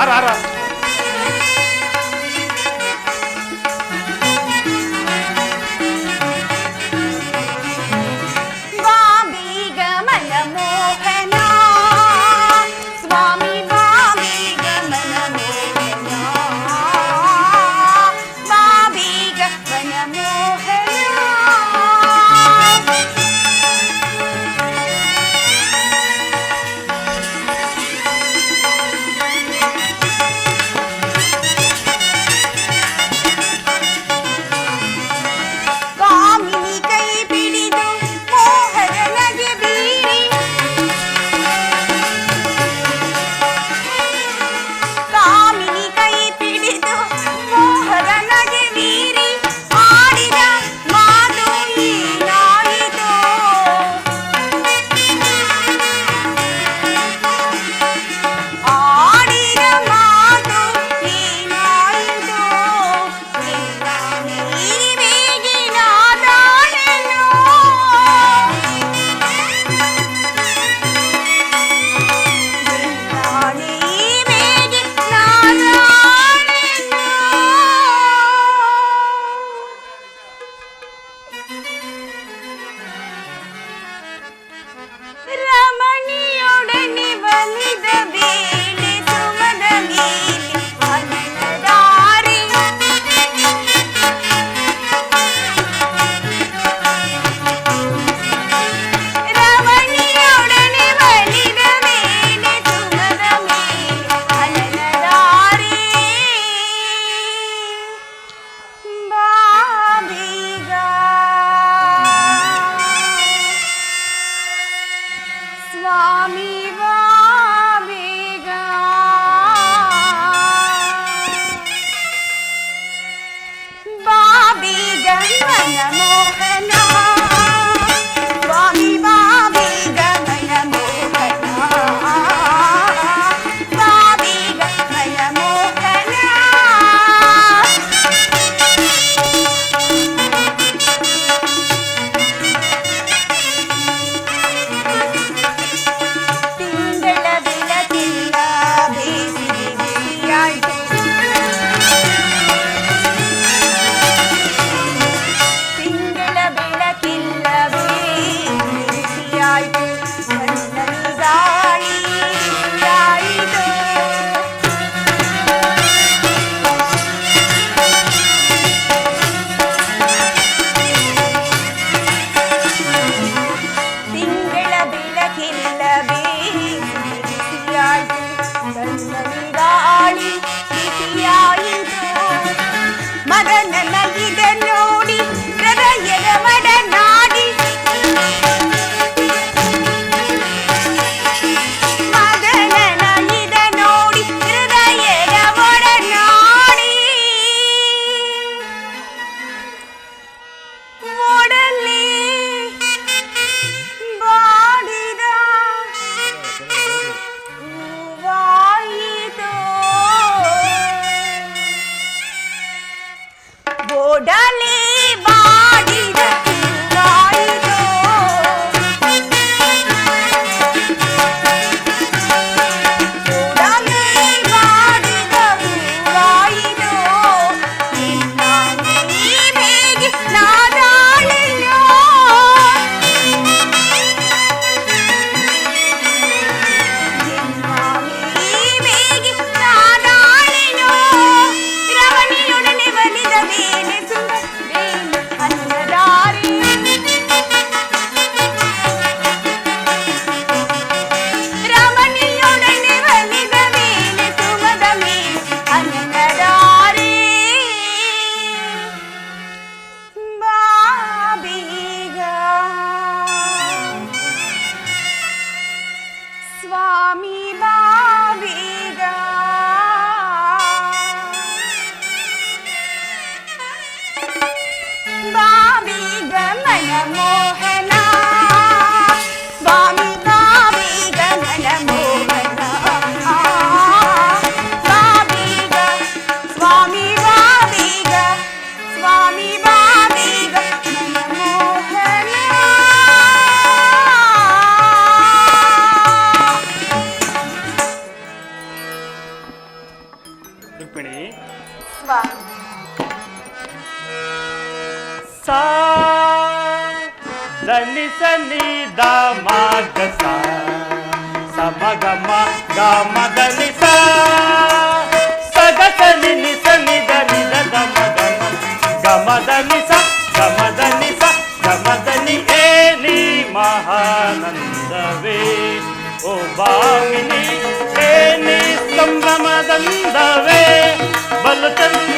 ஆறு ஆறு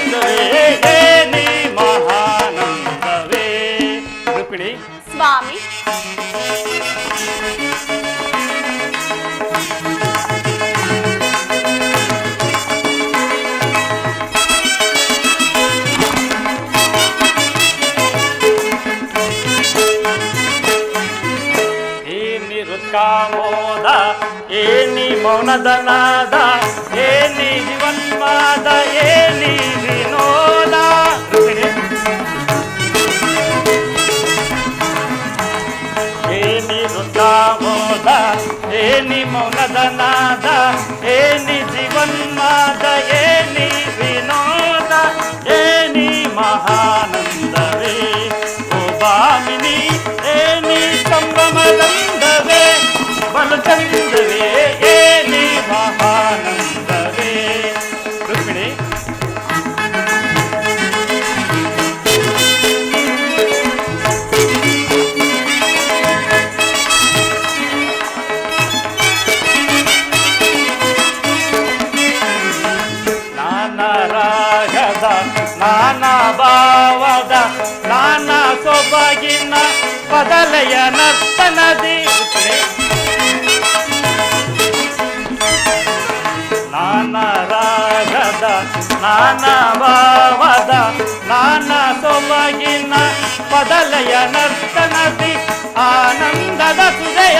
ಚಂದವೇ ಏ ನಿ ಮಹಾನಂದವೇ ರುಕ್ಮಿಣಿ ಸ್ವಾಮಿ ಏನಿ ರುತ್ಕಾಮೋದ ಏನಿ ಮೌನದ ನಾದ ನಾನಾ ಭಾವದ ನಾನಾ ಸೊಬಗಿನ ಬದಲೆಯ ನರ್ತನದಿ ಆನಂದದ ಸುಜಯ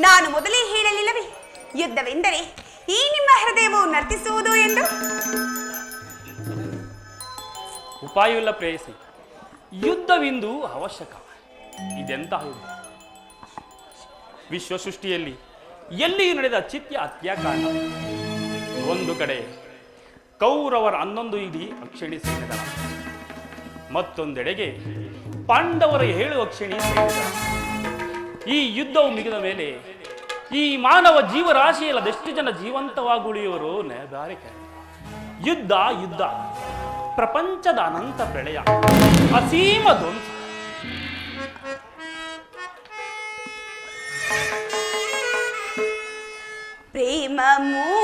ನಾನು ಮೊದಲೇ ಹೇಳಲಿಲ್ಲವೇ? ಯುದ್ಧವೆಂದರೆ ಈ ನಿಮ್ಮ ಹೃದಯವು ನರ್ತಿಸುವುದು ಎಂದು? ಉಪಾಯವಿಲ್ಲ ಪ್ರೇಯಸಿ. ಯುದ್ಧವಿಂದು ಅವಶ್ಯಕ. ಇದೆಂತಹ ಯುದ್ಧ ವಿಶ್ವ ಸೃಷ್ಟಿಯಲ್ಲಿ ಎಲ್ಲಿಯೂ ನಡೆದ ಚಿತ್ಯ ಅತ್ಯಾಕಾರ ಒಂದು ಕಡೆ ಕೌರವರ ಹನ್ನೊಂದು ಇಡೀ ಅಕ್ಷಣಿ ಸೇರಿದ ಮತ್ತೊಂದೆಡೆಗೆ ಪಾಂಡವರ ಏಳು ಅಕ್ಷಣಿ ಸೇರಿದ ಈ ಯುದ್ಧವು ಮುಗಿದ ಮೇಲೆ ಈ ಮಾನವ ಜೀವರಾಶಿಯಲ್ಲಿ ಅದೆಷ್ಟು ಜನ ಜೀವಂತವಾಗಿ ಉಳಿಯುವರು ನೆಗಾರಿಕೆ ಯುದ್ಧ ಯುದ್ಧ. ಪ್ರಪಂಚದ ಅನಂತ ಪ್ರಳಯ ಅಸೀಮ ಧ್ವಂಸ. ಪ್ರೇಮ ಮೂರ್ತಿ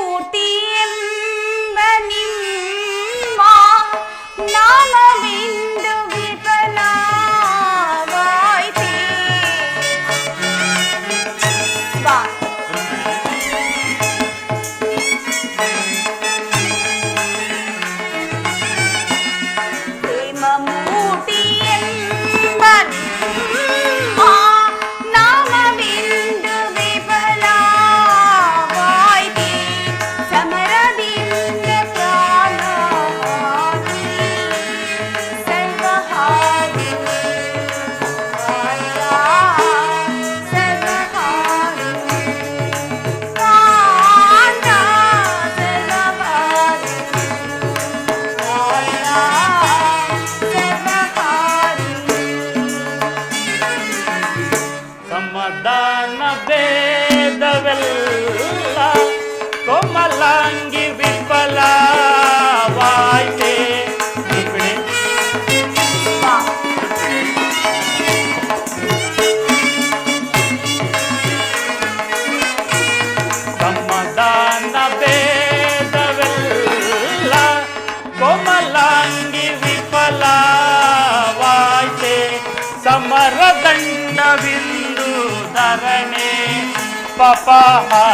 Papa.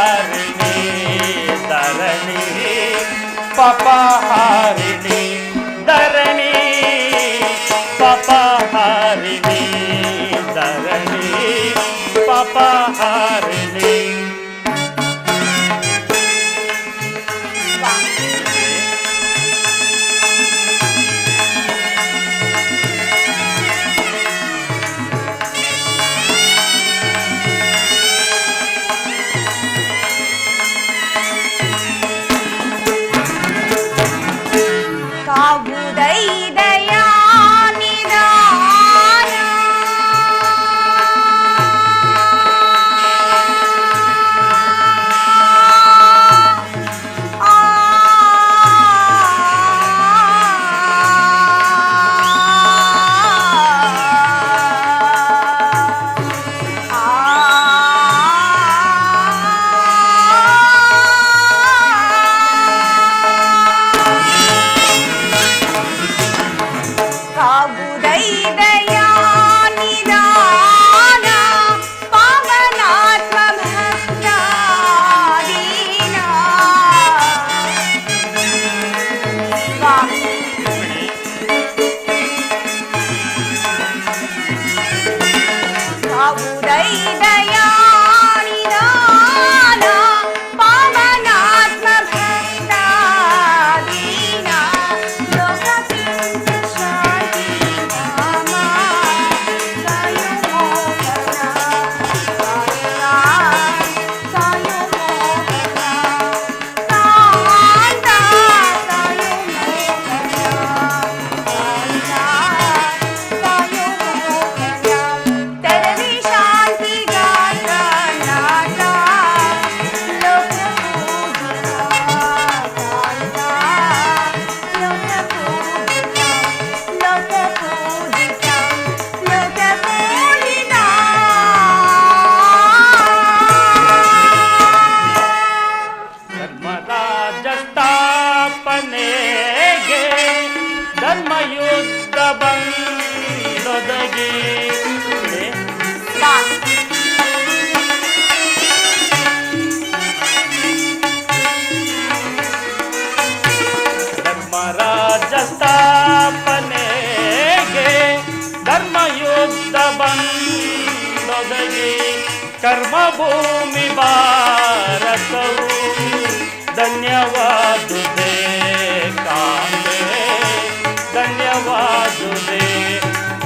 धन्यवाद दे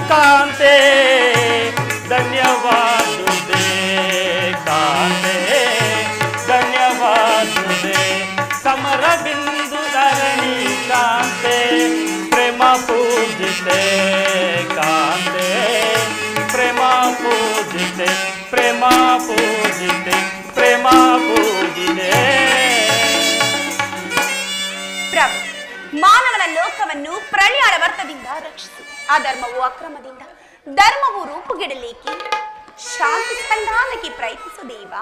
कांते धन्यवाद दे कांते। धन्यवाद समर बिंदु धरणी कांते। प्रेम पूजते कांते। प्रेम पूजते प्रेम पूज ಲೋಕವನ್ನು ಪ್ರಳಯಾಳ ವರ್ತದಿಂದ ರಕ್ಷಿಸು. ಧರ್ಮವು ಅಕ್ರಮದಿಂದ ಧರ್ಮವು ರೂಪುಗಿಡಲಿಕ್ಕೆ ಶಾಂತಿ ಸಂಧಾನಕ್ಕೆ ಪ್ರಯತ್ನಿಸು ದೇವ.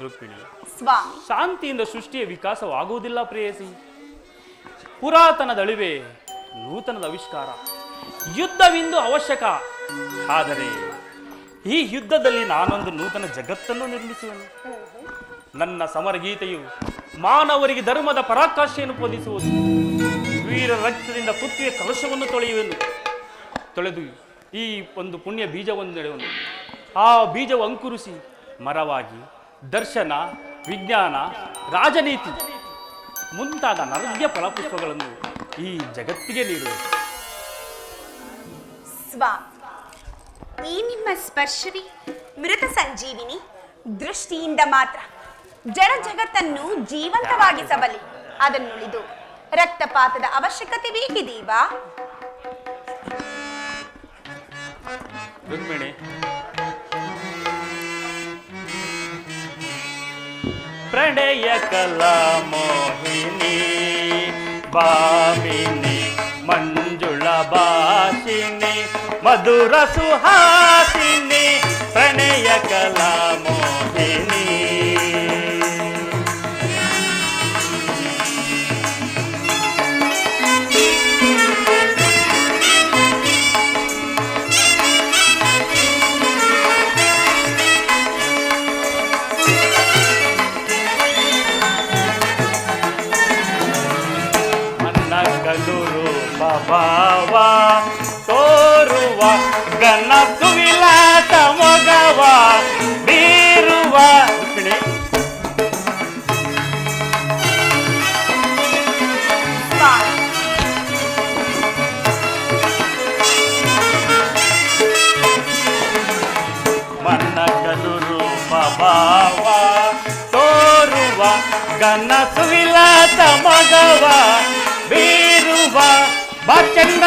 ರುಕ್ಮಿಣಿ ಸ್ವಾಮಿ. ಶಾಂತಿಯಿಂದ ಸೃಷ್ಟಿಯ ವಿಕಾಸವಾಗುವುದಿಲ್ಲ ಪ್ರೇಯಸಿ. ಪುರಾತನದ ಅಳಿವೆ ನೂತನದ ಆವಿಷ್ಕಾರ. ಯುದ್ಧವಿಂದು ಅವಶ್ಯಕ ಆದರೆ ಈ ಯುದ್ಧದಲ್ಲಿ ನಾನೊಂದು ನೂತನ ಜಗತ್ತನ್ನು ನಿರ್ಮಿಸುವೆನು. ನನ್ನ ಸಮರಗೀತೆಯು ಮಾನವರಿಗೆ ಧರ್ಮದ ಪರಾಕಾಷ್ಠೆಯನ್ನು ಬೋಧಿಸುವುದು. ವೀರ ರಕ್ತದಿಂದ ಪೃಥ್ವಿಯ ಕಲಶವನ್ನು ತೊಳೆಯುವೆನು. ತೊಳೆದು ಈ ಒಂದು ಪುಣ್ಯ ಬೀಜವನ್ನು ಆ ಬೀಜವು ಅಂಕುರಿಸಿ ಮರವಾಗಿ, ದರ್ಶನ, ವಿಜ್ಞಾನ, ರಾಜನೀತಿ ಮುಂತಾದ ನರಜ್ಯ ಫಲಪುಷ್ಪಗಳನ್ನು ಈ ಜಗತ್ತಿಗೆ ನೀಡುವುದು ಸ್ವಾ, ಈ ನಿಮ್ಮ ಸ್ಪರ್ಶವೇ ಮೃತ ಸಂಜೀವಿನಿ ದೃಷ್ಟಿಯಿಂದ ಮಾತ್ರ. ಜನ ಜಗತ್ತನ್ನು ಜೀವಂತವಾಗಿಸಬಲಿ ಅದನ್ನುಳಿದು ರಕ್ತಪಾತದ ಅವಶ್ಯಕತೆ ಬೇಕಿದೀವಾ ಪ್ರಣಯ ಕಲಾ ಮೋಹಿನಿ ಬಾಮಿನಿ ಮಂಜುಳ ಬಾಸಿನಿ ಮಧುರ ಸುಹಾಸಿನಿ ಪ್ರಣಯ ಕಲಾ ಮೋಹಿನಿ.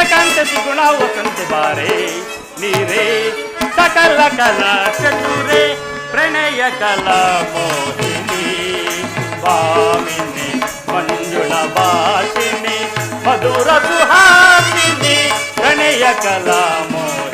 ಚಂದ್ರಕಾಂತ ಸುಗುಣ ವಸಂತ ಬಾರೆ ನೀರೇ ಸಕಲ ಕಲಾ ಚತುರೆ ಪ್ರಣಯ ಕಲಾ ಮೋಹಿನಿ ಭಾಮಿನಿ ಮಂಜುಳ ಭಾಷಿಣಿ ಮಧುರ ಸುಹಾಸಿನಿ ಪ್ರಣಯ ಕಲಾ ಮೋಹಿನಿ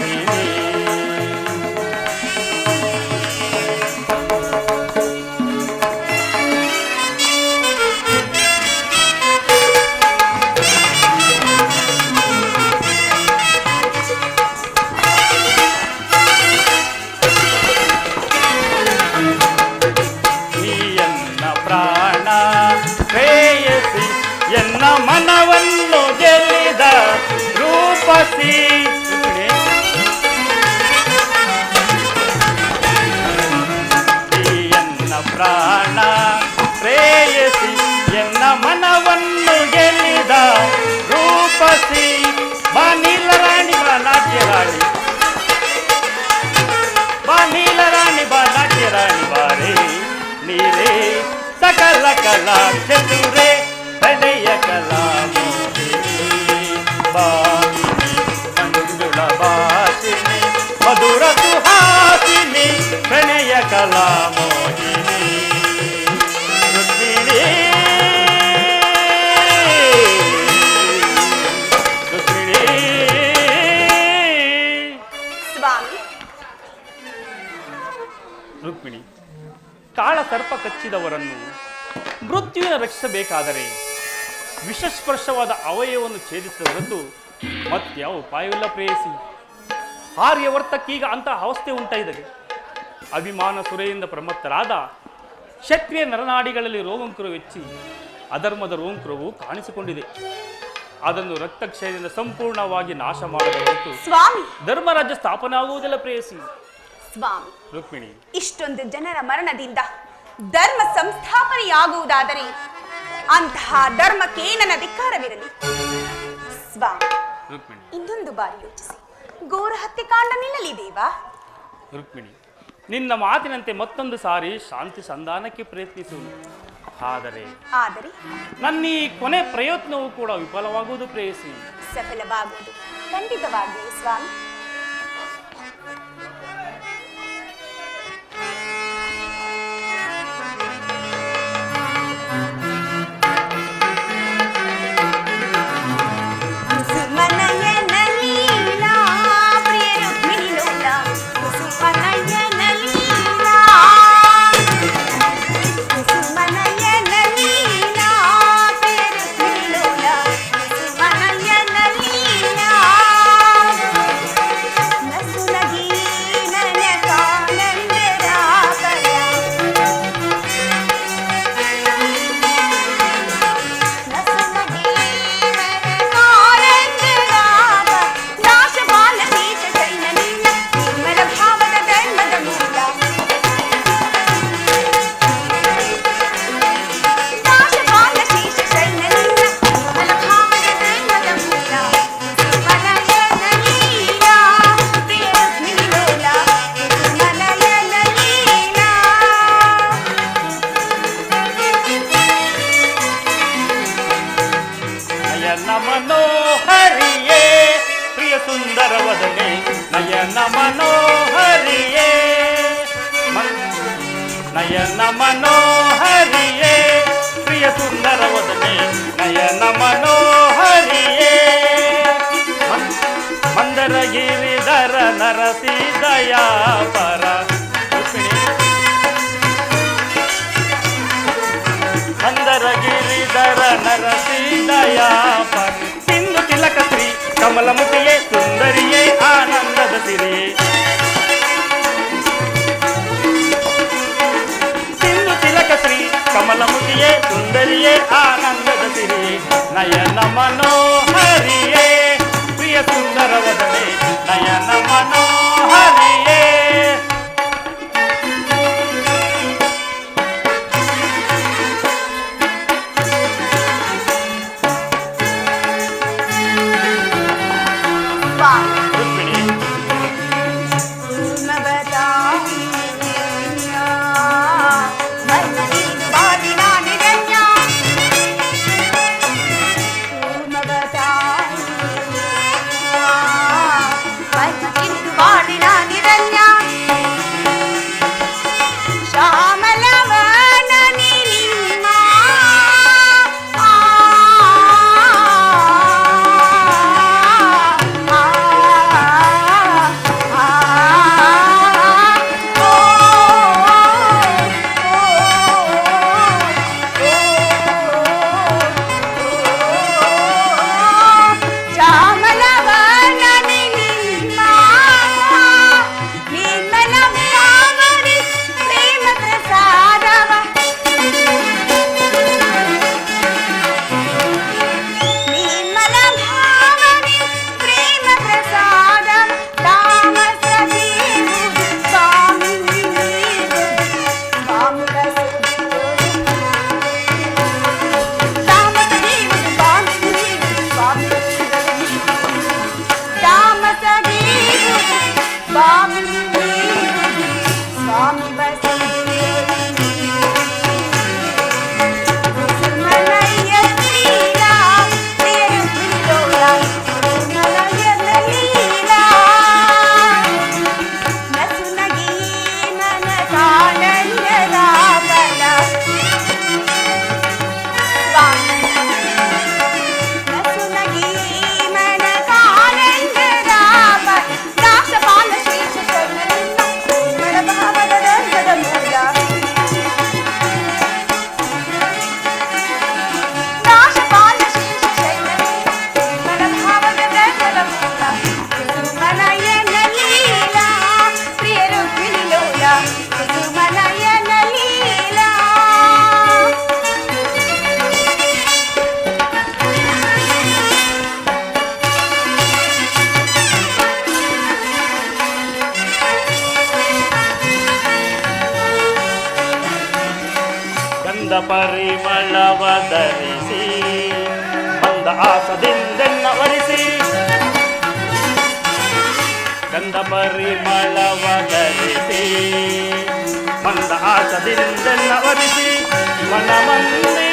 ಕಚ್ಚಿದವರನ್ನು ಮೃತ್ಯುವಿನ ರಕ್ಷಿಸಬೇಕಾದರೆ ವಿಷಸ್ಪರ್ಶವಾದ ಅವಯವನ್ನು ಛೇದಿಸಿದ ಹೊರತು ಮತ್ಯಾವ ಉಪಾಯವಿಲ್ಲ ಪ್ರೇಯಸಿ. ಆರ್ಯವರ್ತಕ್ಕೀಗ ಅಂತಹ ಅವಸ್ಥೆ ಉಂಟಾಯಿದೆ ಅಭಿಮಾನ ಸುರೆಯಿಂದ ಪ್ರಮತ್ತರಾದ ಕ್ಷತ್ರಿಯ ನರನಾಡಿಗಳಲ್ಲಿ ರೋಮಂಕುರು ಹೆಚ್ಚಿ ಅಧರ್ಮದ ರೋಂಕುರವು ಕಾಣಿಸಿಕೊಂಡಿದೆ. ಅದನ್ನು ರಕ್ತಕ್ಷಯದಿಂದ ಸಂಪೂರ್ಣವಾಗಿ ನಾಶ ಮಾಡಬೇಕು ಸ್ವಾಮಿ! ಧರ್ಮರಾಜ್ಯ ಸ್ಥಾಪನೆ ಆಗುವುದಿಲ್ಲ ಪ್ರೇಯಸಿ. ಸ್ವಾಮಿ! ರುಕ್ಮಿಣಿ. ಇಷ್ಟೊಂದು ಜನರ ಮರಣದಿಂದ ಧರ್ಮ ಸಂಸ್ಥಾಪನೆಯಾಗುವುದಾದರೆ ಅಂತಹ ಧರ್ಮಕ್ಕೆ ನನ್ನ ಧಿಕ್ಕಾರವಿರಲಿ. ಸ್ವಾಮಿ ಇನ್ನೊಂದು ಬಾರಿ ಯೋಚಿಸಿ. ಕಾಂಡ ನಿಲ್ಲಲಿದೆ ನಿಲ್ಲಲಿದೇವಾ ರುಕ್ಮಿಣಿ ನಿನ್ನ ಮಾತಿನಂತೆ ಮತ್ತೊಂದು ಸಾರಿ ಶಾಂತಿ ಸಂಧಾನಕ್ಕೆ ಪ್ರಯತ್ನಿಸುವುದು ಆದರೆ ಆದರೆ? ನನ್ನ ಈ ಕೊನೆ ಪ್ರಯತ್ನವೂ ಕೂಡ ವಿಫಲವಾಗುವುದು ಪ್ರೇಯಸಿ. ಸಫಲವಾಗುವುದು. ಖಂಡಿತವಾಗಿಯೂ ಸ್ವಾಮಿ. ಪ್ರಿಯ ಸುಂದರ ವದನೆ, ನಯನ ಮನೋಹರಿಯೇ. ಮನ್- ನಯನ ಮನೋಹರಿಯೇ, ಪ್ರಿಯ ಸುಂದರ ವದನೆ, ನಯನ ಮನೋಹರಿಯೇ. ಮನ್- ಮಂದರ ಗಿರಿಧರ ನರಸಿ ದಯಾ ಪರ ರುಕ್ಮಿಣಿ ಅಂದರ ಗಿರಿಧರ ನರಸಿದಯ ಸಿಂಧು ತಿಲಕ ಶ್ರೀ ಕಮಲಮುಖಿಯೇ ಸುಂದರಿಯೇ சுந்தரியை ஆனந்த பசிரே சிந்து திலகஸ்ரீ கமலமுதியே சுந்தரியே ஆனந்த Bami! ಮಲವದರಿಸಿ ಮಂದಾಸದಿಂದ ನವರಿಸಿ ಮನಮನ್ನೇ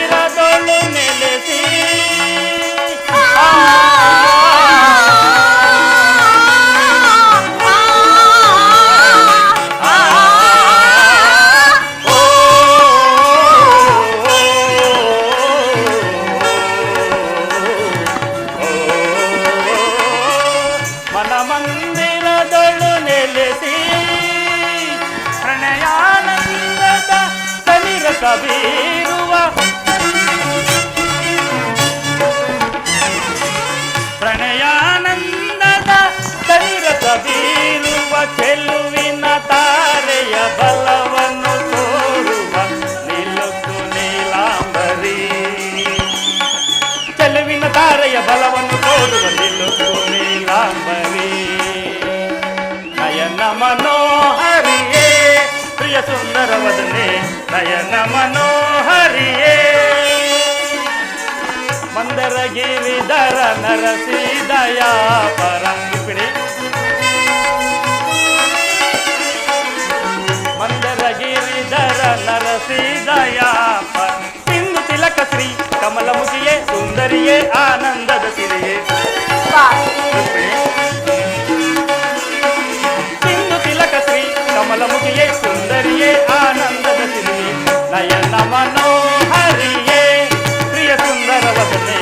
శ్రీధర నరసీదయా పరంగిపిడి మందరగిరిధర నరసీదయా సింధు తిలక శ్రీ కమలముఖియే సుందరియే ఆనందద సిరియే సింధు తిలక శ్రీ కమలముఖియే సుందరియే ఆనందద సిరియే నయన మనోహరియే ప్రియ సుందర వదనే